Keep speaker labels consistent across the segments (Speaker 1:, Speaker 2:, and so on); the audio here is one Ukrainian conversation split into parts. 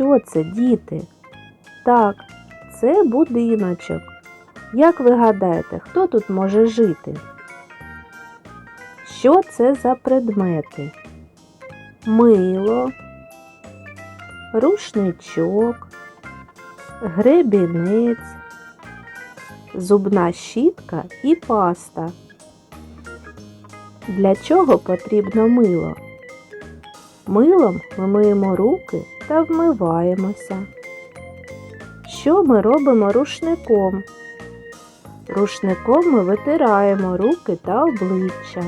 Speaker 1: Що це, діти? Так, це будиночок. Як ви гадаєте, хто тут може жити? Що це за предмети? Мило, рушничок, гребінець, зубна щітка і паста. Для чого потрібно мило? Милом ми миємо руки та вмиваємося. Що ми робимо рушником? Рушником ми витираємо руки та обличчя.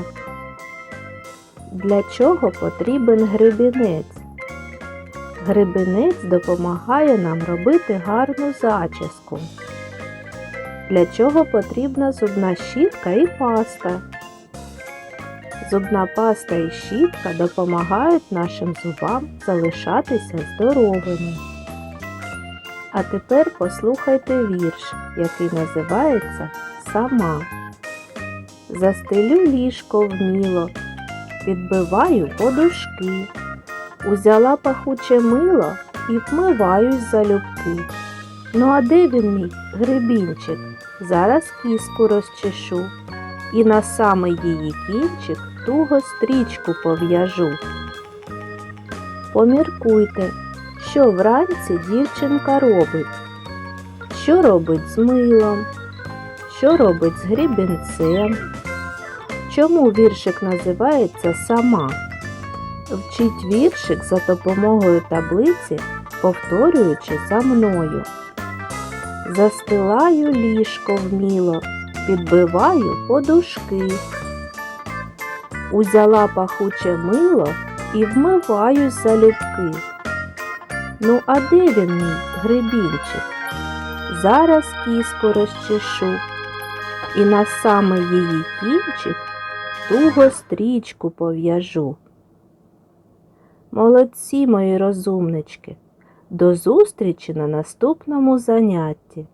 Speaker 1: Для чого потрібен гребінець? Гребінець допомагає нам робити гарну зачіску. Для чого потрібна зубна щітка і паста? Зубна паста і щітка допомагають нашим зубам залишатися здоровими. А тепер послухайте вірш, який називається Сама. Застелю ліжко вміло, підбиваю подушки, узяла пахуче мило і вмиваюсь залюбки. Ну а де він мій гребінчик? Зараз кіску розчешу і на самий її кінчик туго стрічку пов'яжу. Поміркуйте, що вранці дівчинка робить, що робить з милом, що робить з грібінцем. Чому віршик називається сама? Вчіть віршик за допомогою таблиці, повторюючи за мною. Застилаю ліжко вміло, підбиваю подушки. Узяла пахуче мило і вмиваюсь залюбки. Ну, а де він мій гребінчик? Зараз кіску розчешу, і на саме її кінчик туго стрічку пов'яжу. Молодці, мої розумнички! До зустрічі на наступному занятті!